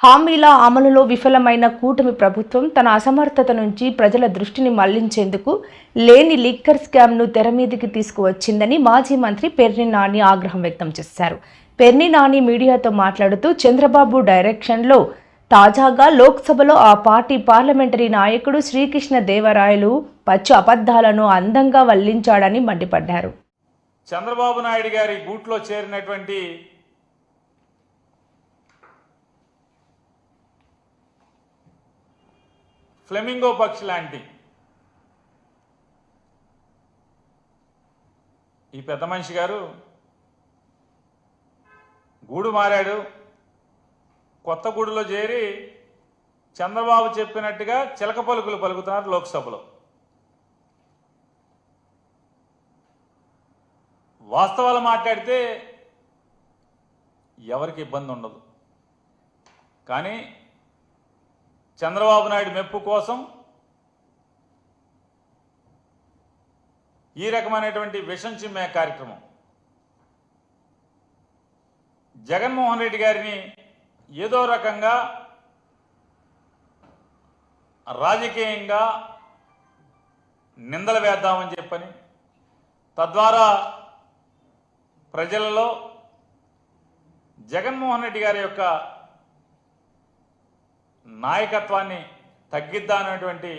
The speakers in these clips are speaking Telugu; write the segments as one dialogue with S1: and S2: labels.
S1: హామీల అమలులో విఫలమైన కూటమి ప్రభుత్వం తన అసమర్థత నుంచి ప్రజల దృష్టిని మళ్ళించేందుకు లేని లిక్కర్ స్కామ్ను తెర మీదికి తీసుకువచ్చిందని మాజీ మంత్రి పెర్ని నాని ఆగ్రహం వ్యక్తం చేశారు. పెర్ని నాని మీడియాతో మాట్లాడుతూ చంద్రబాబు డైరెక్షన్లో తాజాగా లోక్సభలో ఆ పార్టీ పార్లమెంటరీ నాయకుడు శ్రీకృష్ణ దేవరాయలు పచ్చు అబద్ధాలను అందంగా వల్లించాడని మండిపడ్డారు.
S2: చంద్రబాబు నాయుడు గారి గూట్లో చేరినటువంటి ఫ్లెమింగో పక్షి లాంటి. ఈ పెద్ద మనిషి గారు గూడు మారాడు. కొత్త గూడులో చేరి చంద్రబాబు చెప్పినట్టుగా చిలక పలుకులు పలుకుతున్నారు లోక్సభలో. వాస్తవాలు మాట్లాడితే ఎవరికి ఇబ్బంది ఉండదు. కానీ చంద్రబాబు నాయుడు మెప్పు కోసం ఈ రకమైనటువంటి విషం చిమ్మే కార్యక్రమం. జగన్మోహన్ రెడ్డి గారిని ఏదో రకంగా రాజకీయంగా నిందలు వేద్దామని చెప్పని తద్వారా ప్రజలలో జగన్మోహన్ రెడ్డి గారి యొక్క నాయకత్వాన్ని తగ్గిద్దామనేటువంటి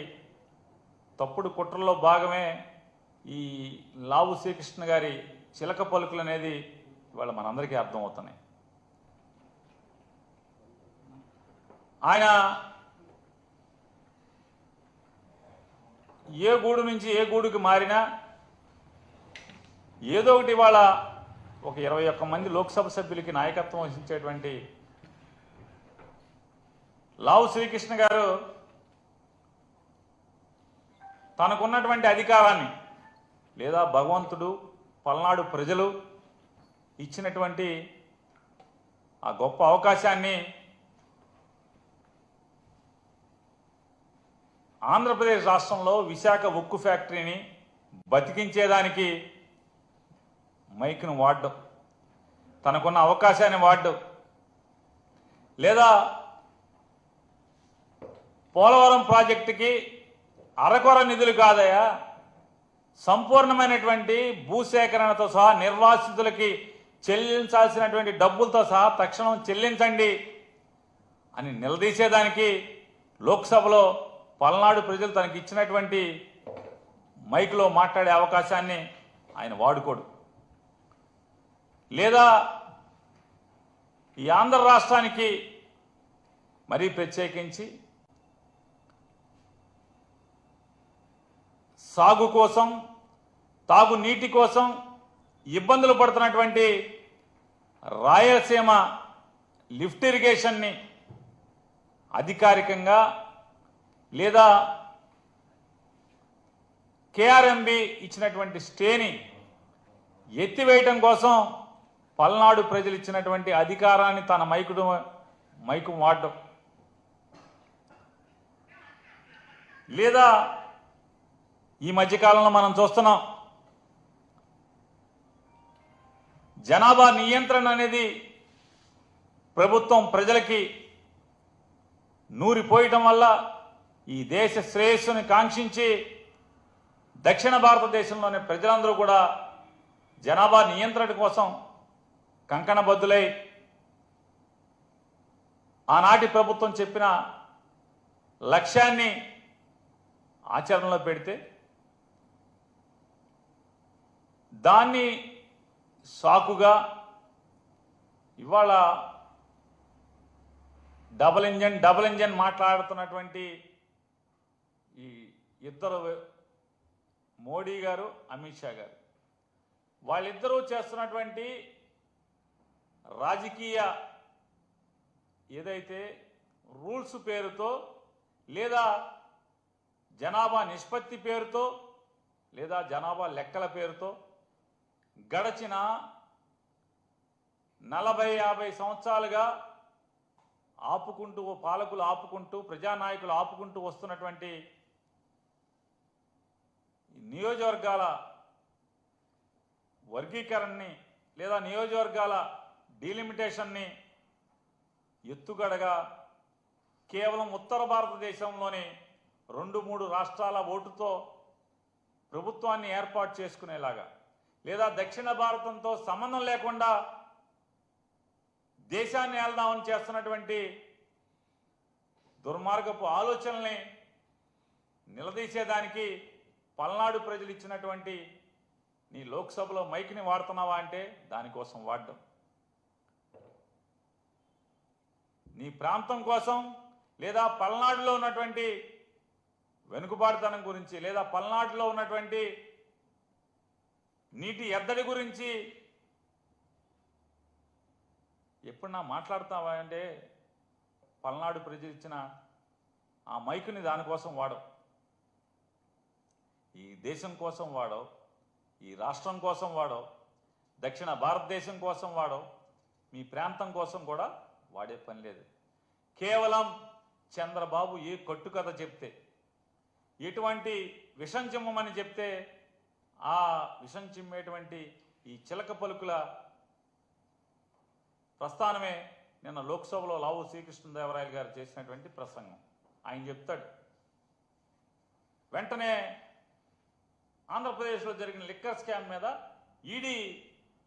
S2: తప్పుడు కుట్రల్లో భాగమే ఈ లావు శ్రీకృష్ణ గారి చిలక పలుకులు అనేది ఇవాళ మనందరికీ అర్థమవుతున్నాయి. ఆయన ఏ గూడు నుంచి ఏ గూడుకి మారినా ఏదో ఒకటి ఇవాళ ఒక ఇరవై ఒక్క మంది లోక్సభ సభ్యులకి నాయకత్వం వహించేటువంటి లావు శ్రీకృష్ణ గారు తనకున్నటువంటి అధికారాన్ని లేదా భగవంతుడు పల్నాడు ప్రజలు ఇచ్చినటువంటి ఆ గొప్ప అవకాశాన్ని ఆంధ్రప్రదేశ్ రాష్ట్రంలో విశాఖ ఉక్కు ఫ్యాక్టరీని బతికించేదానికి మైక్ను వాడడం తనకున్న అవకాశాన్ని వాడడం లేదా పోలవరం ప్రాజెక్టుకి అరకొర నిధులు కాదయా సంపూర్ణమైనటువంటి భూసేకరణతో సహా నిర్వాసితులకి చెల్లించాల్సినటువంటి డబ్బులతో సహా తక్షణం చెల్లించండి అని నిలదీసేదానికి లోక్సభలో పల్నాడు ప్రజలు తనకి ఇచ్చినటువంటి మైక్లో మాట్లాడే అవకాశాన్ని ఆయన వాడుకోడు. లేదా ఈ ఆంధ్ర రాష్ట్రానికి మరీ ప్రత్యేకించి సాగు కోసం తాగు నీటి కోసం ఇబ్బందులు పడుతున్నటువంటి రాయలసీమ లిఫ్ట్ ఇరిగేషన్ని అధికారికంగా లేదా కేఆర్ఎంబి ఇచ్చినటువంటి స్టేని ఎత్తివేయటం కోసం పల్నాడు ప్రజలు ఇచ్చినటువంటి అధికారాన్ని తన మైకుడు మైకు వాడడం. లేదా ఈ మధ్యకాలంలో మనం చూస్తున్నాం. జనాభా నియంత్రణ అనేది ప్రభుత్వం ప్రజలకి నూరిపోయటం వల్ల ఈ దేశ శ్రేయస్సుని కాంక్షించి దక్షిణ భారతదేశంలోని ప్రజలందరూ కూడా జనాభా నియంత్రణ కోసం కంకణబద్దులై ఆనాటి ప్రభుత్వం చెప్పిన లక్ష్యాన్ని ఆచరణలో పెడితే దాన్ని సాకుగా ఇవాళ డబుల్ ఇంజన్ డబల్ ఇంజన్ మాట్లాడుతున్నటువంటి ఈ ఇద్దరు మోడీ గారు అమిత్ షా గారు. వాళ్ళిద్దరూ చేస్తున్నటువంటి రాజకీయ ఏదైతే రూల్స్ పేరుతో లేదా జనాభా నిష్పత్తి పేరుతో లేదా జనాభా లెక్కల పేరుతో గడచిన నలభై యాభై సంవత్సరాలుగా ఆపుకుంటూ పాలకులు ఆపుకుంటూ ప్రజానాయకులు ఆపుకుంటూ వస్తున్నటువంటి నియోజకవర్గాల వర్గీకరణని లేదా నియోజకవర్గాల డీలిమిటేషన్ని ఎత్తుగడగా కేవలం ఉత్తర భారతదేశంలోని రెండు మూడు రాష్ట్రాల ఓటుతో ప్రభుత్వాన్ని ఏర్పాటు చేసుకునేలాగా లేదా దక్షిణ భారతంతో సంబంధం లేకుండా దేశాన్ని ఏళ్దామని చేస్తున్నటువంటి దుర్మార్గపు ఆలోచనల్ని నిలదీసేదానికి పల్నాడు ప్రజలు ఇచ్చినటువంటి నీ లోక్సభలో మైక్ని వాడుతున్నావా అంటే దానికోసం వాడడం. నీ ప్రాంతం కోసం లేదా పల్నాడులో ఉన్నటువంటి వెనుకబాటుతనం గురించి లేదా పల్నాడులో ఉన్నటువంటి నీటి ఎద్దడి గురించి ఎప్పుడు నా మాట్లాడతావా అంటే పల్నాడు ప్రజలు ఇచ్చిన ఆ మైకుని దానికోసం వాడవు. ఈ దేశం కోసం వాడవు ఈ రాష్ట్రం కోసం వాడవు దక్షిణ భారతదేశం కోసం వాడవు మీ ప్రాంతం కోసం కూడా వాడే పని లేదు. కేవలం చంద్రబాబు ఏ కట్టుకథ చెప్తే ఎటువంటి విషం చిమ్మమని చెప్తే ఆ విషం చిమ్మేటువంటి ఈ చిలక పలుకుల ప్రస్థానమే నిన్న లోక్సభలో లావు శ్రీకృష్ణదేవరాయలు గారు చేసినటువంటి ప్రసంగం. ఆయన చెప్తాడు వెంటనే ఆంధ్రప్రదేశ్లో జరిగిన లిక్కర్ స్కామ్ మీద ఈడీ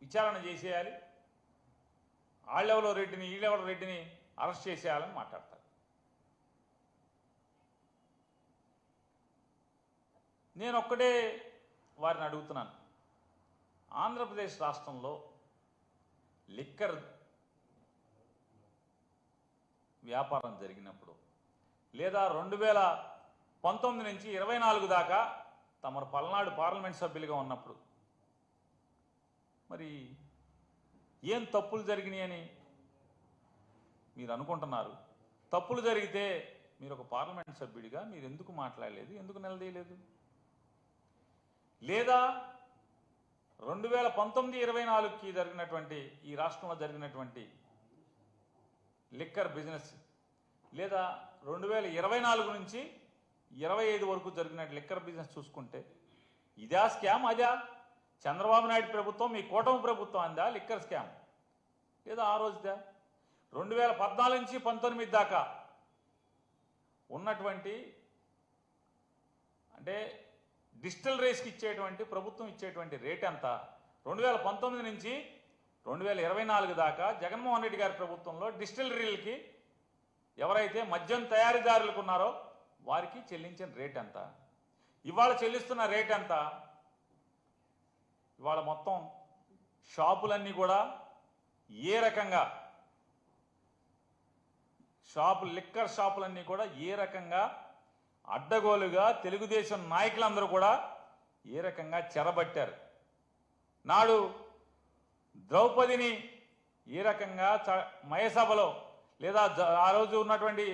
S2: విచారణ చేసేయాలి. ఆళ్ళెవలో రెడ్డిని ఈళ్ళెవల రెడ్డిని అరెస్ట్ చేసేయాలని మాట్లాడతారు. నేను ఒక్కడే వారిని అడుగుతున్నాను. ఆంధ్రప్రదేశ్ రాష్ట్రంలో లిక్కర్ వ్యాపారం జరిగినప్పుడు లేదా రెండు వేల పంతొమ్మిది నుంచి ఇరవై నాలుగు దాకా తమరు పల్నాడు పార్లమెంట్ సభ్యులుగా ఉన్నప్పుడు మరి ఏం తప్పులు జరిగినాయని మీరు అనుకుంటున్నారు? తప్పులు జరిగితే మీరు ఒక పార్లమెంట్ సభ్యుడిగా మీరు ఎందుకు మాట్లాడలేదు? ఎందుకు నిలదీయలేదు? లేదా రెండు వేల పంతొమ్మిది ఇరవై నాలుగుకి జరిగినటువంటి ఈ రాష్ట్రంలో జరిగినటువంటి లిక్కర్ బిజినెస్ లేదా రెండు వేల ఇరవై నాలుగు నుంచి ఇరవై ఐదు వరకు జరిగిన లిక్కర్ బిజినెస్ చూసుకుంటే ఇదా స్కామ్ అదా? చంద్రబాబు నాయుడు ప్రభుత్వం మీ కూటమి ప్రభుత్వం అందా లిక్కర్ స్కామ్? లేదా ఆ రోజుదా? రెండు వేల పద్నాలుగు నుంచి పంతొమ్మిది దాకా ఉన్నటువంటి అంటే డిజిటల్ రేస్కి ఇచ్చేటువంటి ప్రభుత్వం ఇచ్చేటువంటి రేట్ ఎంత? రెండు వేల పంతొమ్మిది నుంచి రెండు వేల ఇరవై నాలుగు దాకా జగన్మోహన్ రెడ్డి గారి ప్రభుత్వంలో డిస్టిలరీలకి ఎవరైతే మద్యం తయారీదారులకు ఉన్నారో వారికి చెల్లించిన రేట్ ఎంత? ఇవాళ చెల్లిస్తున్న రేట్ ఎంత? ఇవాళ మొత్తం షాపులన్నీ కూడా ఏ రకంగా షాపు లిక్కర్ షాపులన్నీ కూడా ఏ రకంగా అడ్డగోలుగా తెలుగుదేశం నాయకులందరూ కూడా ఏ రకంగా చెరబట్టారు? నాడు ద్రౌపదిని ఏ రకంగా చ మయసభలో లేదా ఆ రోజు ఉన్నటువంటి